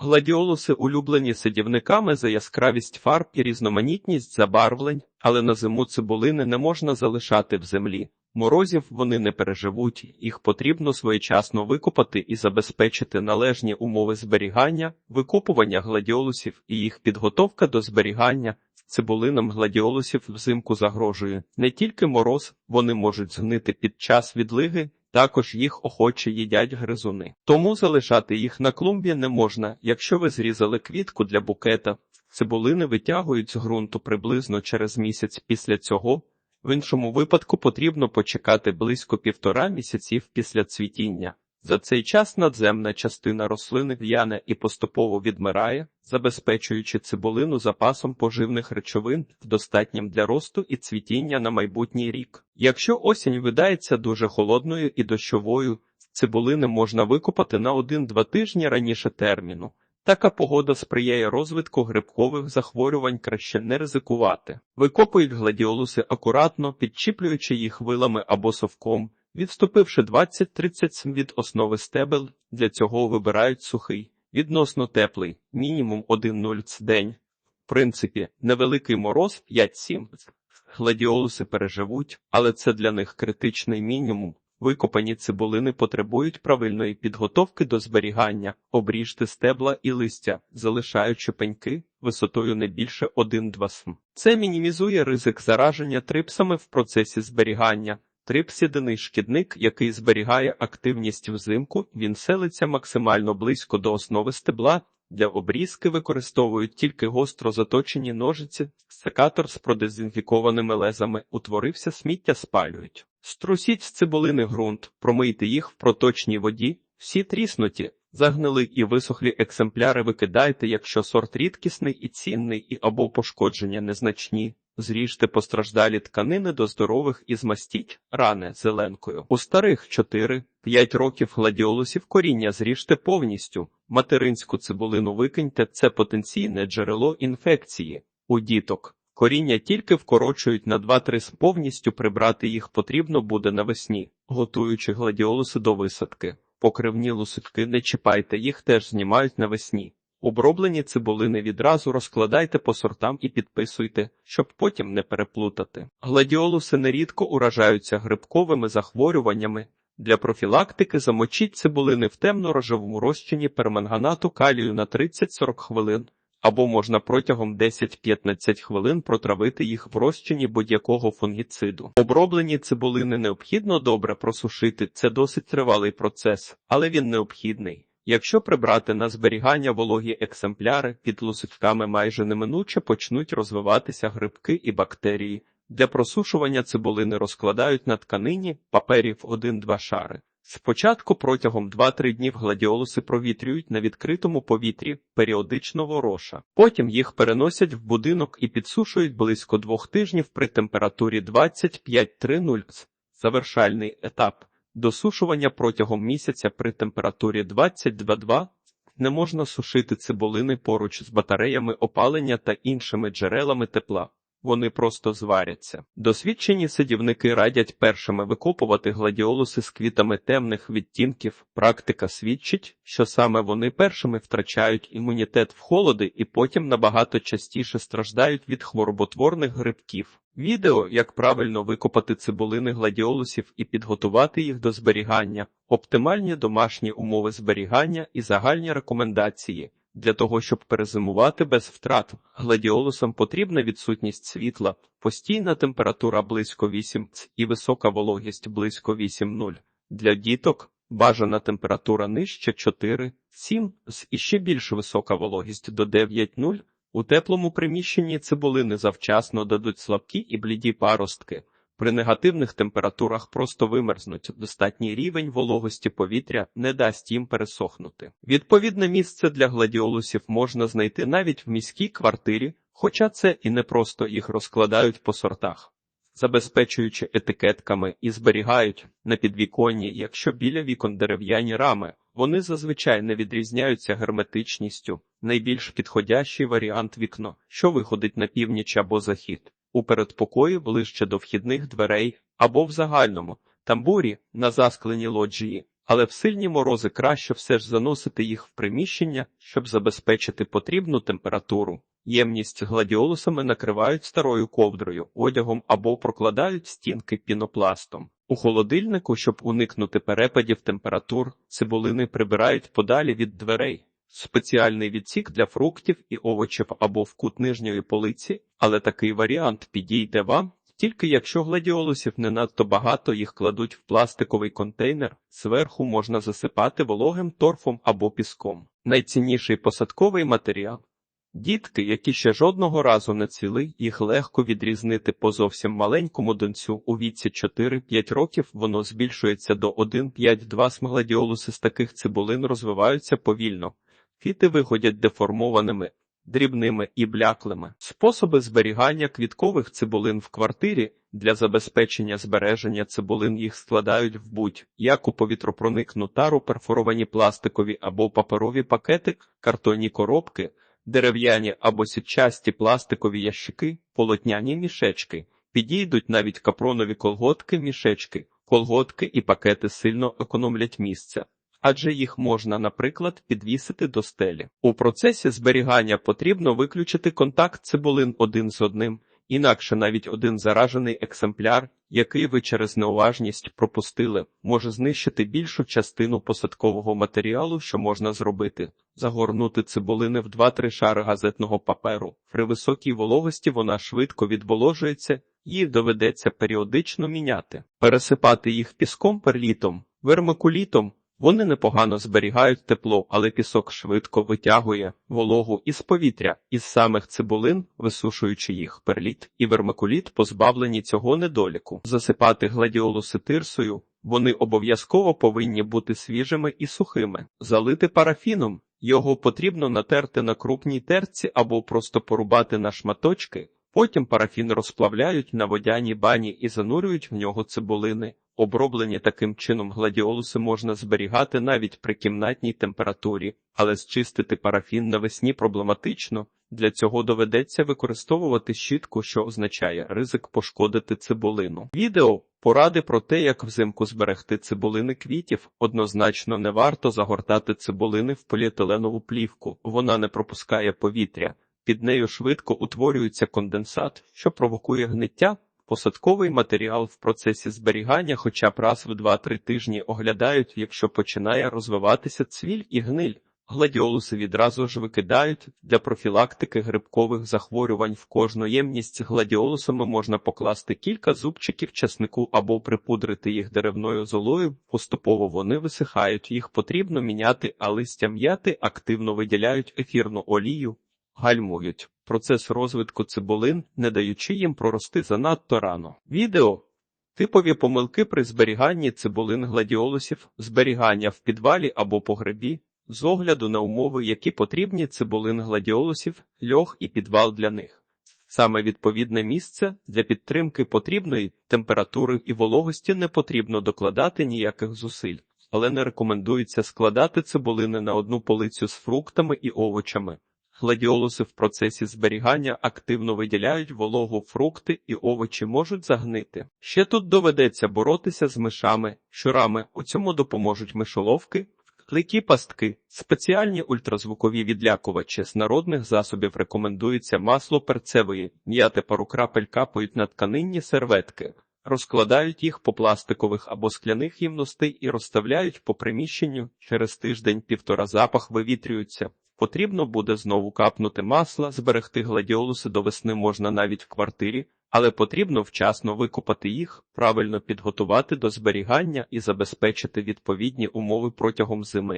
Гладіолуси улюблені садівниками за яскравість фарб і різноманітність забарвлень, але на зиму цибулини не можна залишати в землі. Морозів вони не переживуть, їх потрібно своєчасно викопати і забезпечити належні умови зберігання, викопування гладіолусів і їх підготовка до зберігання. Цибулинам гладіолусів взимку загрожує не тільки мороз, вони можуть згнити під час відлиги, також їх охоче їдять гризуни. Тому залишати їх на клумбі не можна. Якщо ви зрізали квітку для букета, цибулини витягують з ґрунту приблизно через місяць після цього. В іншому випадку потрібно почекати близько півтора місяців після цвітіння. За цей час надземна частина рослини в'яне і поступово відмирає, забезпечуючи цибулину запасом поживних речовин, достатнім для росту і цвітіння на майбутній рік. Якщо осінь видається дуже холодною і дощовою, цибулини можна викопати на 1-2 тижні раніше терміну. Така погода сприяє розвитку грибкових захворювань краще не ризикувати. Викопують гладіолуси акуратно, підчіплюючи їх вилами або совком, відступивши 20-30 см від основи стебел, для цього вибирають сухий, відносно теплий, мінімум 1-0 ц день. В принципі, невеликий мороз 5-7. Гладіолуси переживуть, але це для них критичний мінімум. Викопані цибулини потребують правильної підготовки до зберігання, обріжте стебла і листя, залишаючи пеньки висотою не більше 1-2 см. Це мінімізує ризик зараження трипсами в процесі зберігання. Трипс – єдиний шкідник, який зберігає активність взимку, він селиться максимально близько до основи стебла. Для обрізки використовують тільки гостро заточені ножиці, секатор з продезінфікованими лезами, утворився сміття спалюють. Струсіть з цибулини ґрунт, промийте їх в проточній воді, всі тріснуті, загнили і висохлі екземпляри викидайте, якщо сорт рідкісний і цінний, і або пошкодження незначні. Зріжте постраждалі тканини до здорових і змастіть рани зеленкою. У старих 4-5 років гладіолусів коріння зріжте повністю. Материнську цибулину викиньте це потенційне джерело інфекції. У діток коріння тільки вкорочують на 2-3 с повністю прибрати їх потрібно буде навесні, готуючи гладіолуси до висадки. Покривні луситки не чіпайте, їх теж знімають навесні. Оброблені цибулини відразу розкладайте по сортам і підписуйте, щоб потім не переплутати. Гладіолуси нерідко уражаються грибковими захворюваннями. Для профілактики замочіть цибулини в темно-рожевому розчині перманганату калію на 30-40 хвилин, або можна протягом 10-15 хвилин протравити їх в розчині будь-якого фунгіциду. Оброблені цибулини необхідно добре просушити, це досить тривалий процес, але він необхідний. Якщо прибрати на зберігання вологі екземпляри, під лусиками майже неминуче почнуть розвиватися грибки і бактерії. Для просушування цибулини розкладають на тканині паперів 1-2 шари. Спочатку протягом 2-3 днів гладіолуси провітрюють на відкритому повітрі, періодично вороша. Потім їх переносять в будинок і підсушують близько двох тижнів при температурі 25-30. Завершальний етап. Досушування протягом місяця при температурі 22,2 не можна сушити цибулини поруч з батареями опалення та іншими джерелами тепла. Вони просто зваряться. Досвідчені садівники радять першими викопувати гладіолуси з квітами темних відтінків. Практика свідчить, що саме вони першими втрачають імунітет в холоди і потім набагато частіше страждають від хвороботворних грибків. Відео, як правильно викопати цибулини гладіолусів і підготувати їх до зберігання, оптимальні домашні умови зберігання і загальні рекомендації. Для того, щоб перезимувати без втрат, гладіолусам потрібна відсутність світла, постійна температура близько 8 і висока вологість близько 8,0. Для діток бажана температура нижче 4, 7 з і ще більш висока вологість до 9,0. У теплому приміщенні цибулини завчасно дадуть слабкі і бліді паростки. При негативних температурах просто вимерзнуть. Достатній рівень вологості повітря не дасть їм пересохнути. Відповідне місце для гладіолусів можна знайти навіть в міській квартирі, хоча це і не просто їх розкладають по сортах, забезпечуючи етикетками і зберігають на підвіконні, якщо біля вікон дерев'яні рами. Вони зазвичай не відрізняються герметичністю. Найбільш підходящий варіант вікно, що виходить на північ або захід у передпокої ближче до вхідних дверей або в загальному тамбурі на заскленій лоджії, Але в сильні морози краще все ж заносити їх в приміщення, щоб забезпечити потрібну температуру. Ємність з гладіолусами накривають старою ковдрою, одягом або прокладають стінки пінопластом. У холодильнику, щоб уникнути перепадів температур, цибулини прибирають подалі від дверей. Спеціальний відсік для фруктів і овочів або в кут нижньої полиці, але такий варіант підійде вам, тільки якщо гладіолусів не надто багато, їх кладуть в пластиковий контейнер, зверху можна засипати вологим торфом або піском. Найцінніший посадковий матеріал. Дітки, які ще жодного разу не цвіли, їх легко відрізнити по зовсім маленькому донцю. У віці 4-5 років воно збільшується до 1,5-2 смгладіолуси з таких цибулин розвиваються повільно. Квіти виходять деформованими, дрібними і бляклими. Способи зберігання квіткових цибулин в квартирі для забезпечення збереження цибулин їх складають в будь-яку повітропроникну тару, перфоровані пластикові або паперові пакети, картонні коробки, дерев'яні або сітчасті пластикові ящики, полотняні мішечки. Підійдуть навіть капронові колготки, мішечки, колготки і пакети сильно економлять місце адже їх можна, наприклад, підвісити до стелі. У процесі зберігання потрібно виключити контакт цибулин один з одним, інакше навіть один заражений екземпляр, який ви через неуважність пропустили, може знищити більшу частину посадкового матеріалу, що можна зробити. Загорнути цибулини в 2-3 шари газетного паперу. При високій вологості вона швидко відволожується, їх доведеться періодично міняти, пересипати їх піском перлітом, вермикулітом, вони непогано зберігають тепло, але пісок швидко витягує вологу із повітря, із самих цибулин, висушуючи їх перліт і вермикуліт позбавлені цього недоліку. Засипати гладіолуси тирсою, вони обов'язково повинні бути свіжими і сухими, залити парафіном. Його потрібно натерти на крупній терці або просто порубати на шматочки. Потім парафін розплавляють на водяній бані і занурюють в нього цибулини. Оброблені таким чином гладіолуси можна зберігати навіть при кімнатній температурі, але зчистити парафін навесні проблематично. Для цього доведеться використовувати щітку, що означає ризик пошкодити цибулину. Відео поради про те, як взимку зберегти цибулини квітів, однозначно не варто загортати цибулини в поліетиленову плівку, вона не пропускає повітря. Під нею швидко утворюється конденсат, що провокує гниття. Посадковий матеріал в процесі зберігання хоча б раз в 2-3 тижні оглядають, якщо починає розвиватися цвіль і гниль. Гладіолуси відразу ж викидають для профілактики грибкових захворювань в кожну ємність гладіолусами можна покласти кілька зубчиків часнику або припудрити їх деревною золою. Поступово вони висихають, їх потрібно міняти, а листя м'яти активно виділяють ефірну олію, гальмують процес розвитку цибулин, не даючи їм прорости занадто рано. Відео Типові помилки при зберіганні цибулин гладіолусів, зберігання в підвалі або погребі, з огляду на умови, які потрібні цибулин гладіолусів, льох і підвал для них. Саме відповідне місце для підтримки потрібної температури і вологості не потрібно докладати ніяких зусиль, але не рекомендується складати цибулини на одну полицю з фруктами і овочами. Гладіолуси в процесі зберігання активно виділяють вологу, фрукти і овочі можуть загнити. Ще тут доведеться боротися з мишами, щурами. У цьому допоможуть мишоловки, клейкі пастки, спеціальні ультразвукові відлякувачі з народних засобів рекомендується масло перцевої, м'яти пару крапель капають на тканинні серветки. Розкладають їх по пластикових або скляних ємностей і розставляють по приміщенню. Через тиждень-півтора запах вивітрюється. Потрібно буде знову капнути масла, зберегти гладіолуси до весни можна навіть в квартирі, але потрібно вчасно викопати їх, правильно підготувати до зберігання і забезпечити відповідні умови протягом зими.